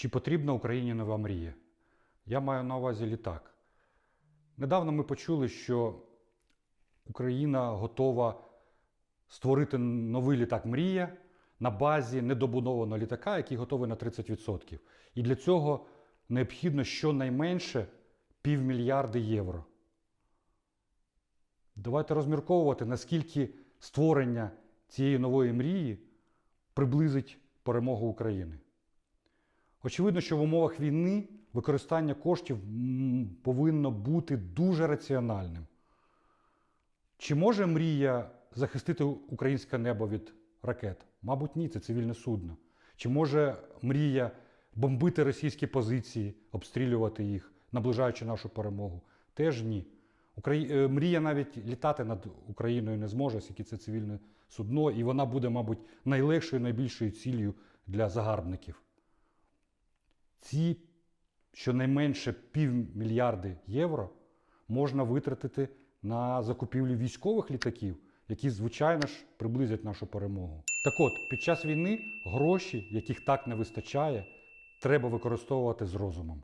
Чи потрібна Україні нова мрія? Я маю на увазі літак. Недавно ми почули, що Україна готова створити новий літак Мрія на базі недобудованого літака, який готовий на 30%. І для цього необхідно щонайменше півмільярди євро. Давайте розмірковувати, наскільки створення цієї нової мрії приблизить перемогу України. Очевидно, що в умовах війни використання коштів повинно бути дуже раціональним. Чи може мрія захистити українське небо від ракет? Мабуть, ні, це цивільне судно. Чи може мрія бомбити російські позиції, обстрілювати їх, наближаючи нашу перемогу? Теж ні. Украї... е, Мрія навіть літати над Україною не зможе, оскільки це цивільне судно, і вона буде, мабуть, найлегшою, найбільшою ціллю для загарбників. Ці щонайменше півмільярди євро можна витратити на закупівлю військових літаків, які, звичайно ж, приблизять нашу перемогу. Так от, під час війни гроші, яких так не вистачає, треба використовувати з розумом.